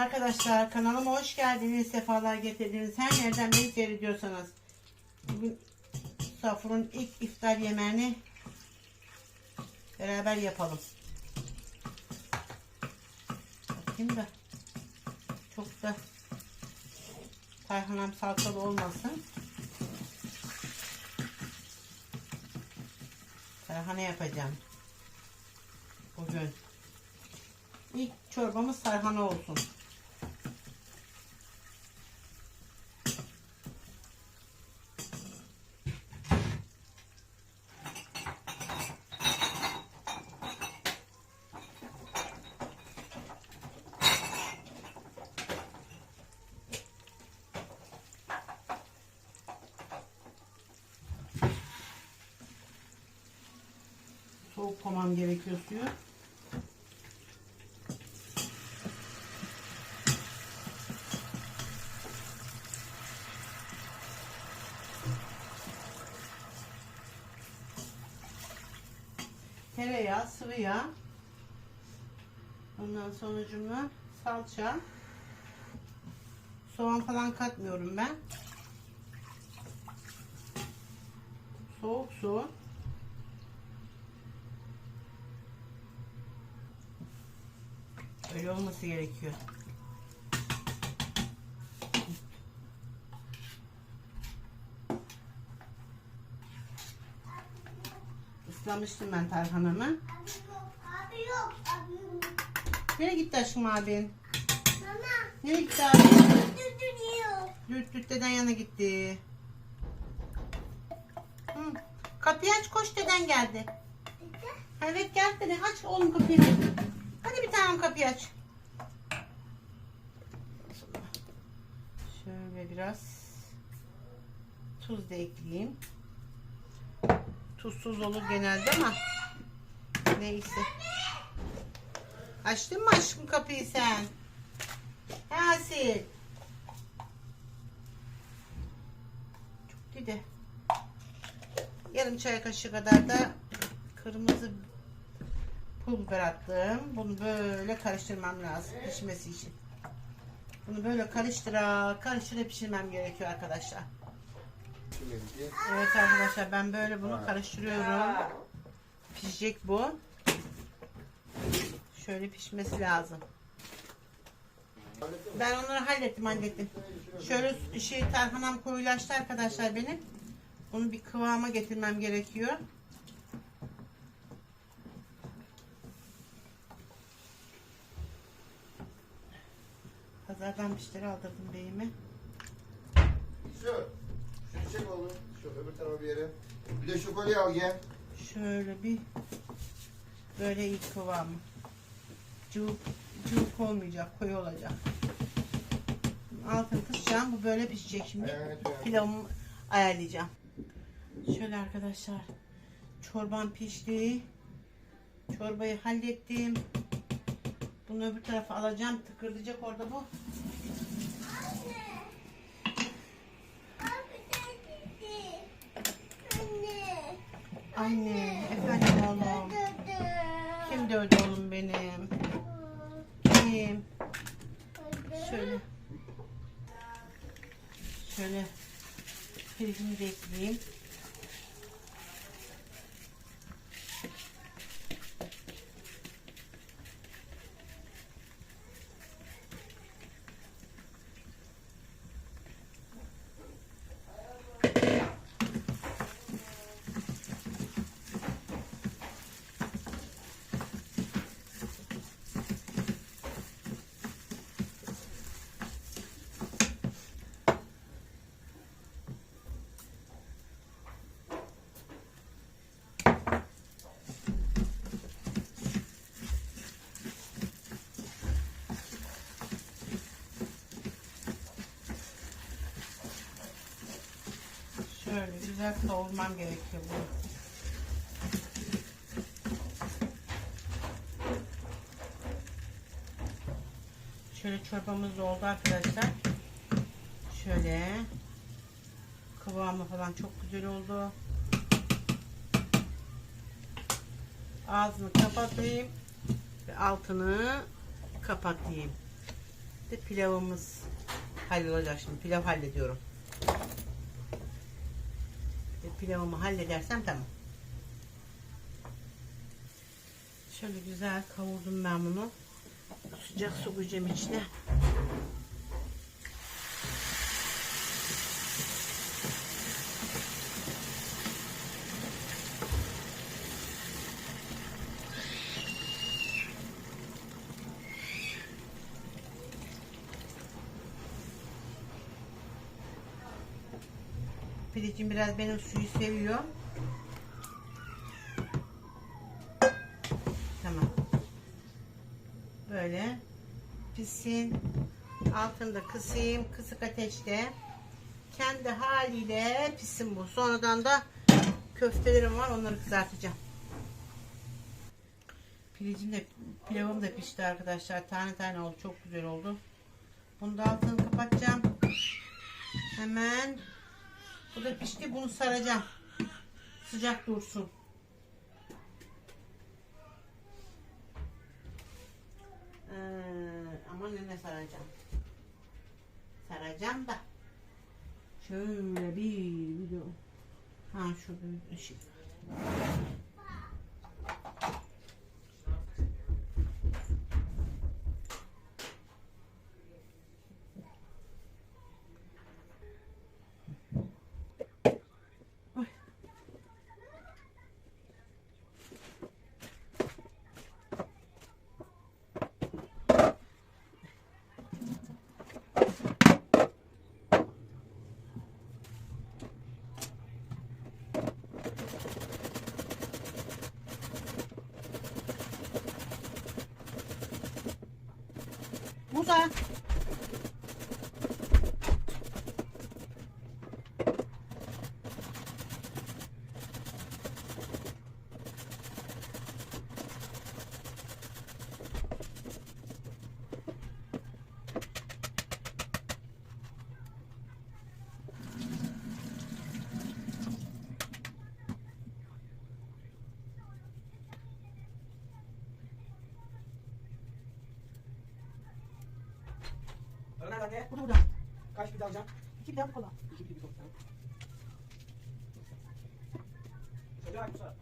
Arkadaşlar kanalıma hoş geldiniz. Sefalar getirdiniz. Her nereden beni seyrediyorsanız. Bugün Safur'un ilk iftar yemeğini beraber yapalım. Bakayım da çok da tarhanam salçalı olmasın. Tarhana yapacağım. Bugün. İlk çorbamız tarhana olsun. Soğuk koymam gerekiyor suyu. Tereyağı, sıvı yağ. Ondan sonucuma salça. Soğan falan katmıyorum ben. Soğuk su. Öyle olması gerekiyor. Islamıştım ben tarhanamı. Abi yok, abi yok. Nereye gitti aşkım abin? Mama, Nereye gitti abi? düdüğüyor. Lüt lüt deden yana gitti. Hı. Kapıyı aç koş deden geldi. Evet gel deden aç oğlum kapıyı. Tanem kapıyı aç. Şöyle biraz tuz da ekleyeyim. Tuzsuz olur genelde ama neyse. Açtın mı aşkım kapıyı sen? Asil. Çok dedi. Yarım çay kaşığı kadar da kırmızı pul biber attım. Bunu böyle karıştırmam lazım pişmesi için. Bunu böyle karıştıra karıştıra pişirmem gerekiyor arkadaşlar. Evet arkadaşlar ben böyle bunu karıştırıyorum. Pişecek bu. Şöyle pişmesi lazım. Ben onları hallettim hallettim. Şöyle şey tarhanam koyulaştı arkadaşlar benim. Bunu bir kıvama getirmem gerekiyor. Pazardan müşteri aldırdım beyime. Şu. Şunu çek oğlum. Şu öbür tarafa bir yere. Bir de şu kolyeyi al gel. Şöyle bir böyle ilk kıvamı. Cıvık, cıvık olmayacak, koyu olacak. Altını kısacağım. Bu böyle pişecek şimdi. Evet, evet. Pilavımı ayarlayacağım. Şöyle arkadaşlar. Çorban pişti. Çorbayı hallettim. Bunu öbür tarafa alacağım. Tıkırdayacak orada bu. Abi dedi. Anne. Anne, efendim oğlum. Kim dövdü oğlum benim? Kim? Şöyle. Şöyle. Pirincimi de Şöyle güzel kavurmam gerekiyor bunu. Şöyle çorbamız oldu arkadaşlar. Şöyle kıvamı falan çok güzel oldu. Ağzını kapatayım ve altını kapatayım. İşte pilavımız hallolacak şimdi. Pilav hallediyorum. Pilavımı halledersem tamam. Şöyle güzel kavurdum ben bunu. Sıcak su koyacağım içine. Pideciğim biraz benim suyu seviyor. Tamam. Böyle pişsin. Altını da kısayım. Kısık ateşte. Kendi haliyle pişsin bu. Sonradan da köftelerim var. Onları kızartacağım. Pilicim de pilavım da pişti arkadaşlar. Tane tane oldu. Çok güzel oldu. Bunu da altını kapatacağım. Hemen bu da pişti. Bunu saracağım. Sıcak dursun. Ee, ama ne saracağım? Saracağım da. Şöyle bir video. Ha şurada ışık. Ömer anne. Burada burada. Kaç bir alacağım? İki daha bu kola. İki bir doksan. Çocuğa Musa.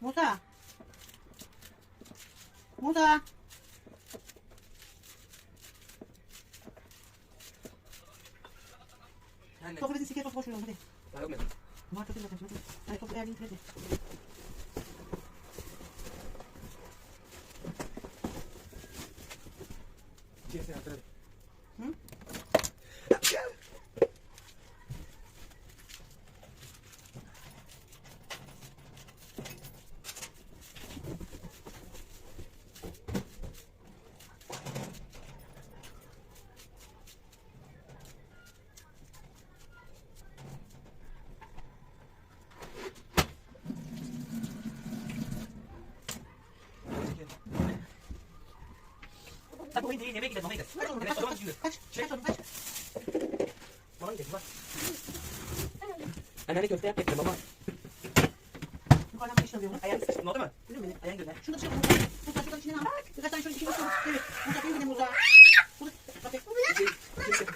Musa. Musa. Anne. Topu bizim sikeye topu boş verin hadi. Yok mu? Var topu zaten hadi. Hadi topu eğer hadi. İçerisine yaptıralım. Hı? Hadi oyun değil, yemeğe gidelim, mama gidelim. Kaç oğlum kaç kaç kaç kaç oğlum kaç. Mama gidelim, bak. Anneanne köfte yap, getir baba. Yukarıdan bir şey alıyorum. Ayağını sıçtın, oldu mu? Biliyor musun? Ayağını gönder. Şunu da şey Musa. Musa şuradan içinden al. Birkaç tane şöyle içine koy. Evet. Musa benim gidelim Musa. Musa. Bak bak. İçeri, içeri.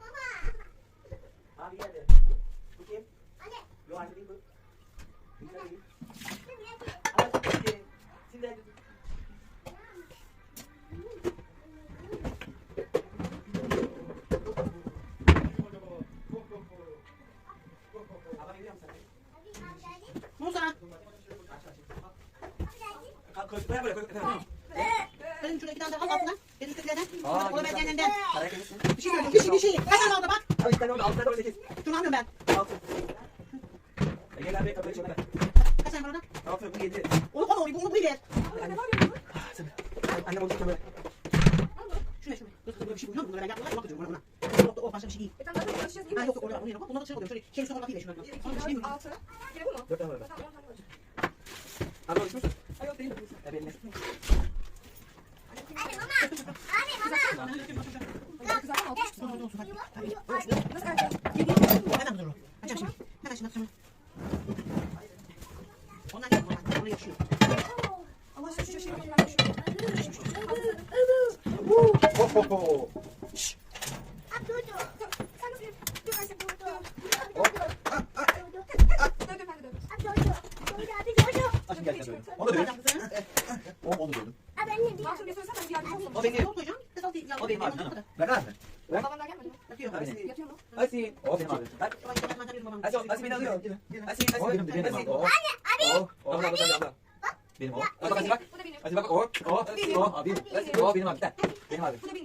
Baba. Abi geldi. Bu kim? Anne. Yo anne değil bu. Güzel değil. Anne. Ama çok iyi. Şimdi Baba geliyor musun sen? Musa. Kalk, koy, koy buraya, koy, koy. Benim şurada iki tane daha al altına. Benim Kola beğenenden. Paraya koyuyorsun. Bir şey söyleyeyim. Bir şey bir şey. Tane aldı bak. Al iki tane oldu, altı tane sekiz. Şunu almıyorum ben. Altı. E, Gel abi, kapıyı çöpe ver. Kaç tane var orada? Altı, bu yedi. Onu konu bunu bunu ver. Anne. Ah, sen- Anne bunu çöpe ver. Şuraya şuraya. Dur dur bir şey buluyor. Bunları ben yapmadan yok ediyorum ona. ona. Yok, o başka bir şey değil. E tamam zaten değil Ha yok yok orada var. Oraya bak. Bunları dışarı koyuyorum. Şöyle kendi sonra bakayım şuna. Onun için değil mi? Altı. Yine bu mu? Dört tane var. Tamam var. Abi içmiyorsun. Ay yok değil. Ya benim. Hadi mama. Hadi mama. Kızartma altı. Sonra da olsun. Hadi. Hadi. Nasıl erken? Hemen dur. Açacağım şimdi. Hemen şimdi atacağım. Ondan yok. Ondan oraya yaşıyor. Allah aşkına şu şeyi ben şu. Ho ho ho. Ab dur dur. Sen nasıl Dur hadi dur dur. Dön dön ben de dön. Ab dur dur. Dur abi dur dur. Açın gel sen böyle. Onu da dövün. O onu dövdüm. Ab anne bir. Mahsun bir söylesene ben bir yardımcı olsam. O benim. Yok hocam. Kız al değil. O benim abi. canım. Ver lan. Ver. Babam daha gelmedi mi? Yatıyor. Abi. Hadi. Yatıyor mu? Asi. O benim abi. Ver. Asi, Asi beni alıyor. Asi, Asi. O benim de, benim Asi. abi. O. O. O. Abla, abla, abla. Benim o. Al bak Asi bak. Bu da benim. Asi bak o. O. O. Abi. Asi. O benim abi. Gel. Benim abi. Bu da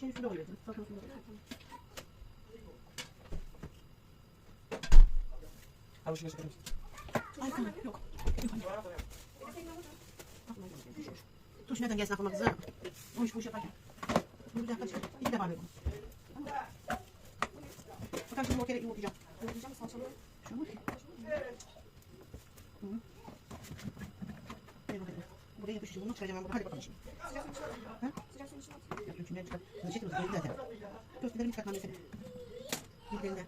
Şimdi şurada oluyor. Sakın şurada. Al şunu şekerim. Ay tamam. Yok. Dur şu nereden gelsin aklıma kızım. O iş bu iş yaparken. Dur bir dakika çık. İki defa bunu. Bakalım şimdi o kere yumurtlayacağım. Yiyeceğim salçalı. Şu mu? Hı. Buraya yapıştıracağım. Bunu çıkaracağım ben burada. Hadi bakalım şimdi. Ha? Şimdi çıkar. Bunu çektim. Bunu zaten. Köftelerimi çıkartmam mesela. Birbirinden.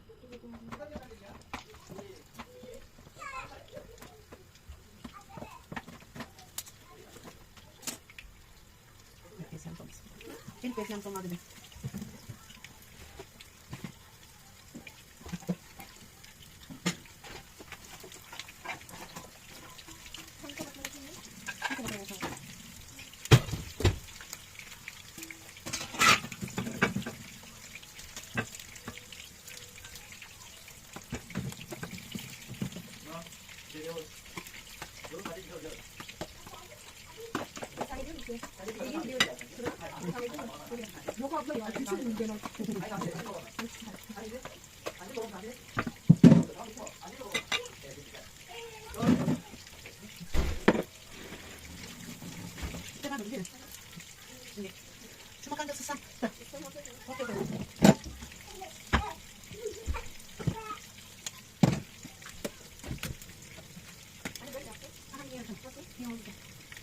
Beklesem olmaz. Gelip beklesem olmaz 有的时候就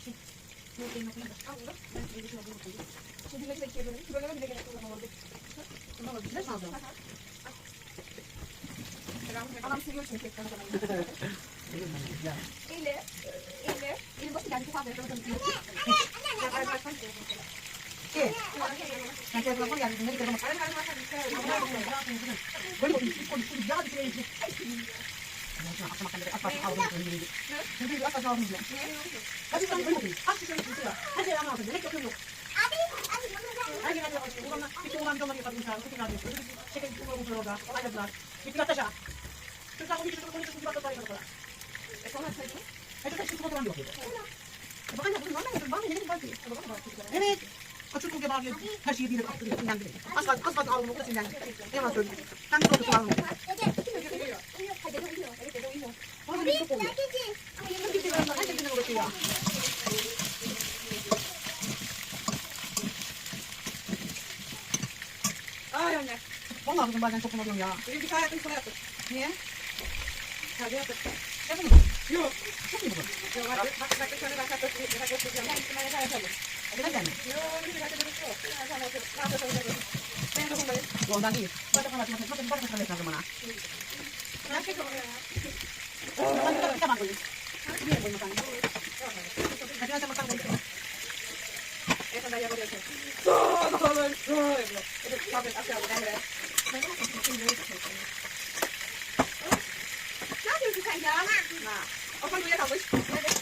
Şey. Ben bir şey alayım bakayım. Şimdi bilmeci de ikiye bölün. Bölmeme bile gerek yok ama orada. Bundan var. Güzel mi aldın? Adam seviyor çünkü tek tane zaman. Eyle, eyle. Elim başı geldi. Kafam yapalım. İyi. Ben telefona geldim. Ne gidelim? Böyle bakayım. Şu konuş. Şu yağ düşüreyim. Akşam akşam böyle atlasın ağzını koyayım. Şimdi bir atlasın ağzını koyayım. Hadi sen böyle bakayım. Aç şu şeyi tutuyor. Her şey ama altında. Ne yapıyorum yok. Abi abi mama. Her gün hadi yapalım. Ulanlar, bir şey olan bir onları yapalım. Bütün radyo. Şeker bir olur orada. Olayladılar. Bir pilot aşağı. Çocuklar bunu çocuklar bunu çocuklar bunu çocuklar. E sonra sayın. Hadi kaç çocuklar falan yok. Bakın ya bunun var mı? Var mı? Ne var ki? Evet. Kaçır kurgu bağırıyor. Her şeyi bilir. Aklıyor. Sinirlendirir. Az kaldı. Az kaldı ağzını. O da sinirlendirir. Ne yalan söyleyeyim. Hem de oldu kulağını. Hadi dede uyuyor. Evet dede uyuyor. Bana bir çok oluyor. Hadi Yıldır bir diyorum. Herkes birbirine uğraşıyor ya. Ay anne. Vallahi kızım bazen çok unutuyorum ya. Benim bir tane yaptım sana yaptım. Niye? Hadi yaptım. Şaka mı? Yok. Çok mu bu? Yok bak bak bak bir tane ben kalkıp bir dakika yapacağım. Ben bir tane daha yapalım. Neden mi? Yok bir dakika duruşu yok. Bir tane daha yapalım. Ne yapalım? Ben de buradayım. Yoldan değil. Bak bak bak bak bak bak bak lazım bana. Ben çek oluyor ya. Ben bir bir tabak koyayım. Bir yere koyayım bakalım. Hadi ben sen bakalım. Evet ben yapıyorum. Sağ olun. Şöyle. Evet tabii aşağı ben de. Ne yapıyorsun sen ya? Ha. Okan uyuyakalmış. Evet.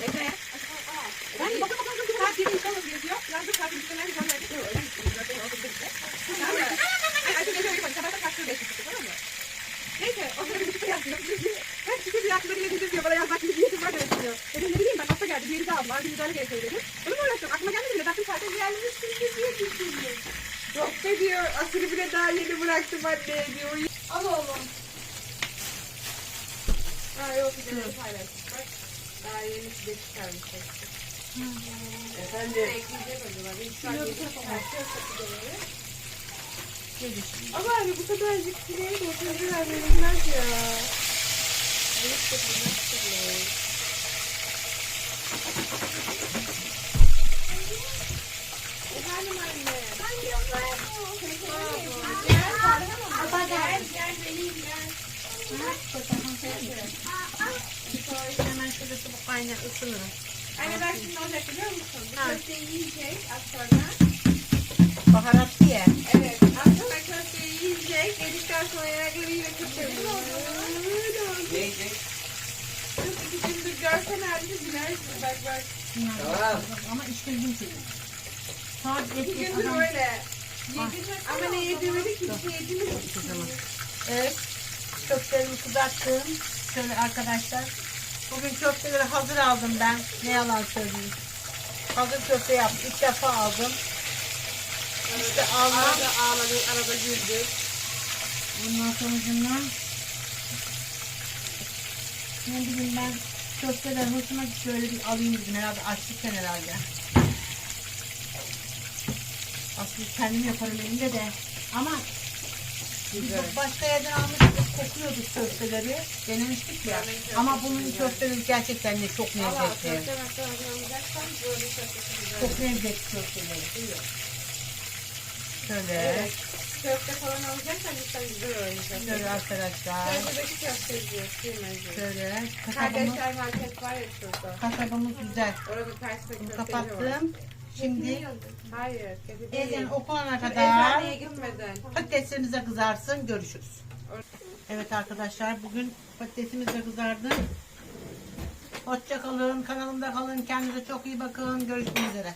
Bekle. Ben bakın bakalım kızım. Saat 7 inşallah geziyor. Biraz da saat 2'de ben sonra gidiyor. Öyle Tamam mı? Ay, Ayşe geliyor uyumadı. Sabah da kalktı beş buçukta, tamam mı? Neyse, o sırada bir şükür yaptım. Ben şükür bir yaptım, beni yedirdim diyor. Bana yazmak gibi bir yetim var demek diyor. Dedim ne bileyim ben hasta geldi, bir yeri de aldılar, bir müdahale gerekiyor dedim. Onu mu uğraşıyorum? Aklıma gelmedi bile Asırı bile daha yeni bıraktım anne diyor. Al oğlum. Daha yeni bir de çıkarmış. Efendim. Bekleyecek acaba. Bir yeni çıkartıyor. Ama abi bu kadarcık sineği de oturdular verilmez ya. Ayıp da bilmezsiniz. Efendim anne. Ben yapıyorum. Gel, gel, gel, vereyim, gel. Şurada çabuk kaynar ısınırım. Anne ben şimdi olacak biliyor musun? Bu Ha. köfteyi yiyecek az sonra. Baharatlı ye. Evet. Az sonra köfteyi yiyecek. Yedikten sonra ayaklarıyla kırpıyor. Ne yiyecek? İki gündür görsen halde gülersin. Bak bak. Tamam. Ama işte gün çekiyor. Saat İki yedi gündür öyle. Ama ne yediğimi ki bir şey yediğimi Evet. Köftelerimi kızarttım. Şöyle arkadaşlar. Bugün köfteleri hazır aldım ben. Ne yalan söyleyeyim. Hazır köfte yaptım. İlk defa aldım. İşte aldım. Arada ağladı, arada güldü. Bundan sonucunda ne bileyim ben köfteler hoşuma gitti. Şöyle bir alayım dedim. Herhalde açlıktan herhalde. Aslında kendim yaparım elimde de. Ama biz başka yerden almıştık. Kokluyorduk köfteleri. Denemiştik ya. Ama bunun köfteleri gerçekten de çok lezzetli. Çok lezzetli köfteleri. Şöyle. Köfte falan alacaksan lütfen güzel oynayacak. Şöyle arkadaşlar. Köftedeki köfte diyor. Şöyle. Kasabımız, Kardeşler market var ya şurada. kasabımız güzel. Orada karşısında Bunu köfteci var. kapattım. Şimdi Hayır, köfte değil. ezan okunana Dur, kadar eczaneye gitmeden. patateslerimize kızarsın. Görüşürüz. Evet arkadaşlar bugün patatesimiz de kızardı. Hoşça kalın. Kanalımda kalın. Kendinize çok iyi bakın. Görüşmek üzere.